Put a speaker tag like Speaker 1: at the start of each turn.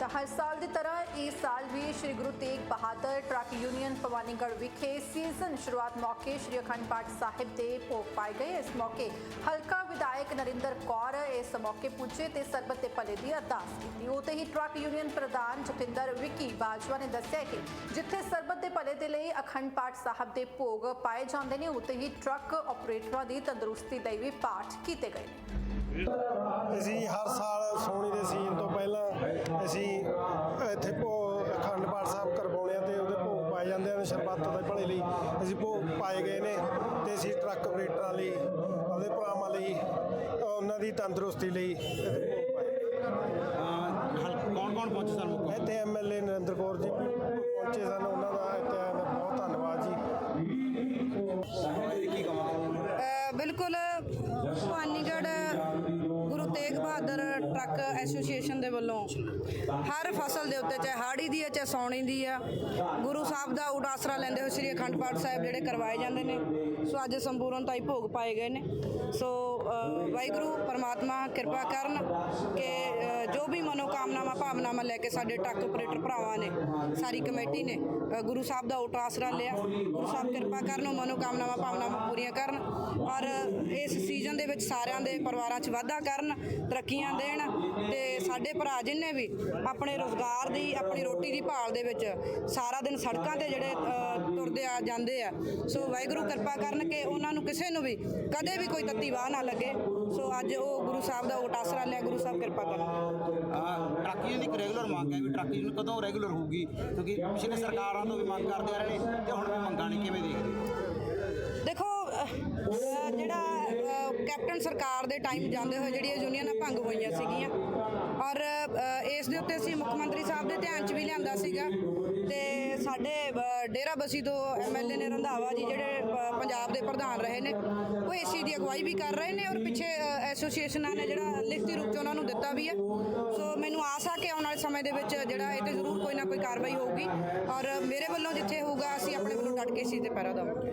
Speaker 1: ਤਾਂ ਹਰ ਸਾਲ ਦੀ ਤਰ੍ਹਾਂ ਇਸ ਸਾਲ ਵੀ ਸ੍ਰੀ ਗੁਰੂ ਤੇਗ ਬਹਾਦਰ ਟਰੱਕ ਯੂਨੀਅਨ ਭਵਾਨੀਗੜ੍ਹ ਵਿਖੇ ਸੀਜ਼ਨ ਸ਼ੁਰੂਆਤ ਮੌਕੇ ਸ੍ਰੀ ਅਖੰਡ ਪਾਠ ਸਾਹਿਬ ਦੇ ਭੋਗ ਪਾਏ ਗਏ। ਇਸ ਮੌਕੇ ਹਲਕਾ ਵਿਧਾਇਕ ਨਰਿੰਦਰ ਕੌਰ ਇਸ ਮੌਕੇ ਪੁੱਜੇ ਤੇ ਸਰਬਤ ਦੇ ਭਲੇ ਦੀ ਅਰਦਾਸ ਕੀਤੀ। ਉਤੇ ਹੀ ਟਰੱਕ ਯੂਨੀਅਨ ਪ੍ਰਧਾਨ ਜਤਿੰਦਰ ਵਿੱਕੀ ਬਾਜਵਾ ਨੇ ਦੱਸਿਆ ਕਿ ਜਿੱਥੇ ਸਰਬਤ ਦੇ ਭਲੇ ਦੇ ਲਈ ਅਖੰਡ ਪਾਠ ਸਾਹਿਬ ਦੇ ਭੋਗ ਪਾਏ ਜਾਂਦੇ ਨੇ ਉਤੇ ਹੀ ਟਰੱਕ ਆਪਰੇਟਰਾਂ ਦੀ ਤੰਦਰੁਸਤੀ ਲਈ ਵੀ ਪਾਠ ਕੀਤੇ ਗਏ ਨੇ।
Speaker 2: ਹਰ ਸਾਲ ਸੋਣੀ ਦੇ ਸੀਜ਼ਨ ਤੋਂ ਪਹਿਲਾਂ ਅਸੀਂ ਇੱਥੇ ਭੋਗ ਅਖੰਡ ਪਾਠ ਸਾਹਿਬ ਕਰਵਾਉਂਦੇ ਹਾਂ ਤੇ ਉਹਦੇ ਭੋਗ ਪਾਏ ਜਾਂਦੇ ਹਨ ਸ਼ਰਬਤ ਦੇ ਭਲੇ ਲਈ। ਅਸੀਂ ਭੋਗ ਪਾਏ ਗਏ ਨੇ ਤੇ ਅਸੀਂ ਟਰੱਕ ਆਪਰੇਟਰਾਂ ਲਈ ਉਹਦੇ ਭਰਾਵਾਂ ਲਈ ਉਹਨਾਂ ਦੀ ਤੰਦਰੁਸਤੀ ਲਈ ਇੱਥੇ ਭੋਗ ਪਾਏ
Speaker 3: ਕੌਣ ਕੌਣ ਪਹੁੰਚੇ ਸਨ ਮੁੱਖ
Speaker 2: ਇੱਥੇ ਐਮਐਲਏ ਨਰਿੰਦਰ ਕੌਰ ਜੀ ਪਹੁੰਚੇ ਸਨ ਉਹਨਾਂ ਦਾ ਇੱਥੇ ਬਹੁਤ ਧੰਨਵਾਦ ਜੀ।
Speaker 4: ਬਿਲਕੁਲ ਬਹਾਦਰ ਟਰੱਕ ਐਸੋਸੀਏਸ਼ਨ ਦੇ ਵੱਲੋਂ ਹਰ ਫਸਲ ਦੇ ਉੱਤੇ, ਚਾਹੇ ਹਾੜੀ ਦੀ ਹੈ, ਚਾਹੇ ਸੌਣੀ ਦੀ ਆ ਗੁਰੂ ਸਾਹਿਬ ਦਾ ਉਡਾਸਰਾ ਲੈਂਦੇ ਹੋਏ ਸ੍ਰੀ ਅਖੰਡ ਪਾਠ ਸਾਹਿਬ ਜਿਹੜੇ ਕਰਵਾਏ ਜਾਂਦੇ ਨੇ। ਸੋ ਅੱਜ ਸੰਪੂਰਨਤਾ ਹੀ ਭੋਗ ਪਾਏ ਗਏ ਨੇ। ਸੋ ਵਾਹਿਗੁਰੂ, ਪਰਮਾਤਮਾ ਕਿਰਪਾ ਕਰਨ ਕਿ ਜੋ ਵੀ ਮਨੋਕਾਮਨਾਵਾਂ, ਭਾਵਨਾਵਾਂ ਲੈ ਕੇ ਸਾਡੇ ਟਰੱਕ ਆਪਰੇਟਰ ਭਰਾਵਾਂ ਨੇ, ਸਾਰੀ ਕਮੇਟੀ ਨੇ ਗੁਰੂ ਸਾਹਿਬ ਦਾ ਉਟ ਆਸਰਾ ਲਿਆ। ਗੁਰੂ ਸਾਹਿਬ ਕਿਰਪਾ ਕਰਨ, ਉਹ ਮਨੋਕਾਮਨਾਵਾਂ, ਭਾਵਨਾਵਾਂ ਪੂਰੀਆਂ ਕਰਨ ਔਰ ਇਸ ਸੀਜ਼ਨ ਦੇ ਵਿੱਚ ਸਾਰਿਆਂ ਦੇ ਪਰਿਵਾਰਾਂ 'ਚ ਵਾਧਾ ਕਰਨ, ਤਰੱਕੀ ਤਰੱਕੀਆਂ ਦੇਣ ਤੇ ਸਾਡੇ ਭਰਾ ਜਿੰਨੇ ਵੀ ਆਪਣੇ ਰੋਜ਼ਗਾਰ ਦੀ, ਆਪਣੀ ਰੋਟੀ ਦੀ ਭਾਲ ਦੇ ਵਿੱਚ ਸਾਰਾ ਦਿਨ ਸੜਕਾਂ ਤੇ ਜਿਹੜੇ ਤੁਰਦੇ ਆ ਜਾਂਦੇ ਆ। ਸੋ ਵਾਹਿਗੁਰੂ ਕਿਰਪਾ ਕਰਨ ਕਿ ਉਹਨਾਂ ਨੂੰ ਕਿਸੇ ਨੂੰ ਵੀ ਕਦੇ ਵੀ ਕੋਈ ਤੱਤੀ ਵਾਹ ਨਾ ਲੱਗੇ। ਸੋ ਅੱਜ ਉਹ ਗੁਰੂ ਸਾਹਿਬ ਦਾ ਉਟ ਆਸਰਾ ਲਿਆ, ਗੁਰੂ ਸਾਹਿਬ ਕਿਰਪਾ ਕਰਨ
Speaker 3: ਟਰੱਕ ਯੂਨੀਅਨ ਦੀ ਇੱਕ ਰੈਗੂਲਰ ਮੰਗ ਹੈ ਵੀ ਟਰੱਕ ਯੂਨੀਅਨ ਕਦੋਂ ਰੈਗੂਲਰ ਹੋਊਗੀ, ਕਿਉਂਕਿ ਪਿਛਲੇ ਸਰਕਾਰਾਂ ਤੋਂ ਵੀ ਮੰਗ ਕਰਦੇ ਆ ਰਹੇ ਨੇ, ਤੇ ਹੁਣ ਵੀ ਮੰਗਾਂ
Speaker 4: ਨਹੀਂ ਕੈਪਟਨ ਸਰਕਾਰ ਦੇ ਟਾਈਮ ਜਾਂਦੇ ਹੋਏ ਜਿਹੜੀਆਂ ਯੂਨੀਅਨਾਂ ਭੰਗ ਹੋਈਆਂ ਸੀਗੀਆਂ। ਔਰ ਇਸ ਦੇ ਉੱਤੇ ਅਸੀਂ ਮੁੱਖ ਮੰਤਰੀ ਸਾਹਿਬ ਦੇ ਧਿਆਨ 'ਚ ਵੀ ਲਿਆਂਦਾ ਸੀਗਾ। ਤੇ ਸਾਡੇ ਅਹ, ਡੇਰਾ ਬਸੀ ਤੋਂ ਐਮਐਲਏ ਨੇ ਰੰਧਾਵਾ ਜੀ ਜਿਹੜੇ ਪੰਜਾਬ ਦੇ ਪ੍ਰਧਾਨ ਰਹੇ ਨੇ ਉਹ ਇਸ ਚੀਜ਼ ਦੀ ਅਗਵਾਈ ਵੀ ਕਰ ਰਹੇ ਨੇ ਔਰ ਪਿੱਛੇ ਐਸੋਸੀਏਸ਼ਨਾਂ ਨੇ ਜਿਹੜਾ ਲਿਖਤੀ ਰੂਪ 'ਚ ਉਹਨਾਂ ਨੂੰ ਦਿੱਤਾ ਵੀ ਹੈ। ਸੋ ਮੈਨੂੰ ਆਸ ਆ ਕਿ ਆਉਣ ਵਾਲੇ ਸਮੇਂ ਦੇ ਵਿੱਚ ਜਿਹੜਾ ਇਹ ਤੇ ਜ਼ਰੂਰ ਕੋਈ ਨਾ ਕੋਈ ਕਾਰਵਾਈ ਹੋਊਗੀ। ਔਰ ਮੇਰੇ ਵੱਲੋਂ ਜਿੱਥੇ ਹੋਊਗਾ ਅਸੀਂ ਆਪਣੇ ਵੱਲੋਂ ਡਟ ਕੇ ਇਸ ਚੀਜ਼ ਤੇ ਪਹਿਰਾ ਦੇਵਾਂਗੇ।